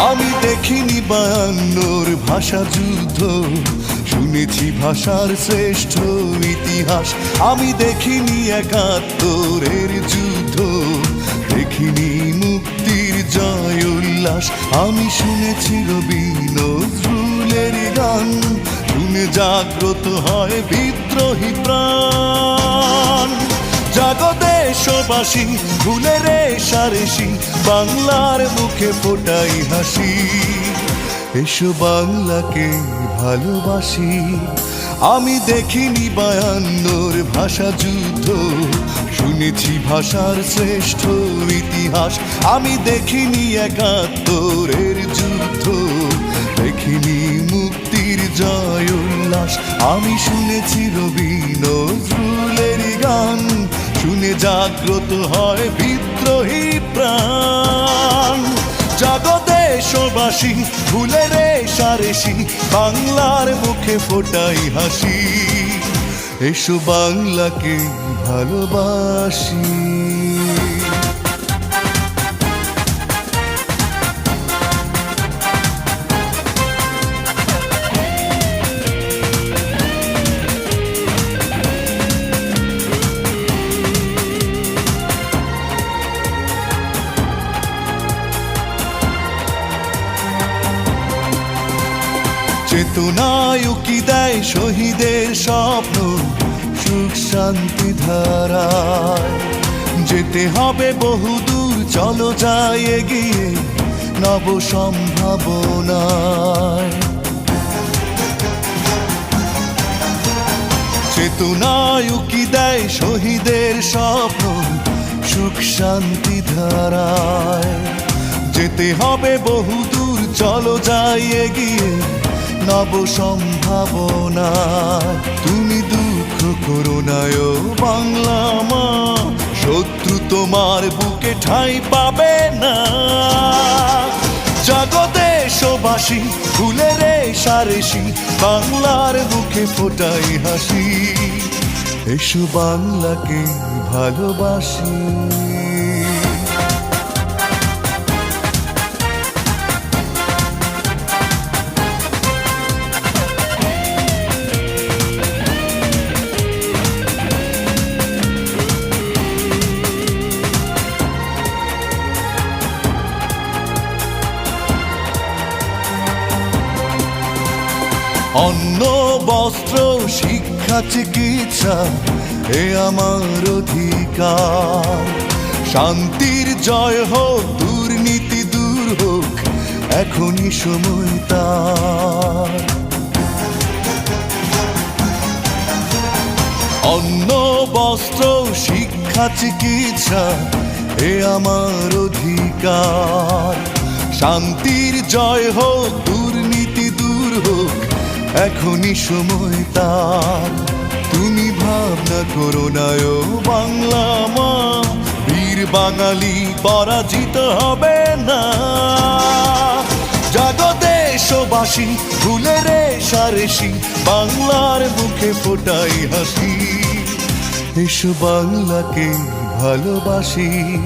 আমি দেখিনি বায়ান্নর ভাষা যুদ্ধ। শুনেছি ভাষার শ্রেষ্ঠ ইতিহাস। আমি দেখিনি একাত্তরের যুদ্ধ। দেখিনি মুক্তির জয় উল্লাস। আমি শুনেছি রবি নজরুলের গান। শুনে জাগ্রত হয় বিদ্রোহী প্রাণ। জাগো দেশবাসী, ভুলে রে সারেসি বাংলার মুখে ফোটাই হাসি। এসো বাংলাকে ভালোবাসি। আমি দেখিনি বায়ান্নর ভাষা যুদ্ধ। শুনেছি ভাষার শ্রেষ্ঠ ইতিহাস। আমি দেখিনি একাত্তরের যুদ্ধ। দেখিনি মুক্তির জয় উল্লাস আমি শুনেছি রবি নজরুলের গান। শুনে জাগ্রত হয় বিদ্রোহী প্রাণ। জগদেশবাসী ভুলে রে সারেসি বাংলার মুখে ফোটাই হাসি। এসো বাংলাকে ভালোবাসি। চেতনায় উকি দেয় শহীদের স্বপ্ন, সুখ শান্তি ধারায়। যেতে হবে বহুদূর, চলো যাই এগিয়ে নব সম্ভাবনায় চেতনায় দেয় শহীদের স্বপ্ন, সুখ শান্তি ধারায়। যেতে হবে বহুদূর, চলো যাই এগিয়ে নব সম্ভাবনা। তুমি দুঃখ করো নায় বাংলা মা, শত্রু তোমার বুকে ঠাঁই পাবে না। জগদেশবাসী ভুলে রে সারেসি বাংলার বুকে ফোটাই হাসি। এসো বাংলাকে ভালোবাসি। অন্ন, বস্ত্র, শিক্ষা, চিকিৎসা, এ আমার অধিকার। শান্তির জয় হোক, দুর্নীতি দূর হোক, এখনই সময় তার। অন্ন, বস্ত্র, শিক্ষা, চিকিৎসা, এ আমার অধিকার। শান্তির জয় হোক, দুর্নীতি দূর হোক এখনই সময় তার। তুমি ভাবনা করো নায় বাংলা মা, বীর বাঙালি পরাজিত হবে না। জগদেশবাসী ভুলে রে সারেসি বাংলার মুখে ফোটাই হাসি। এসো বাংলাকে ভালোবাসি।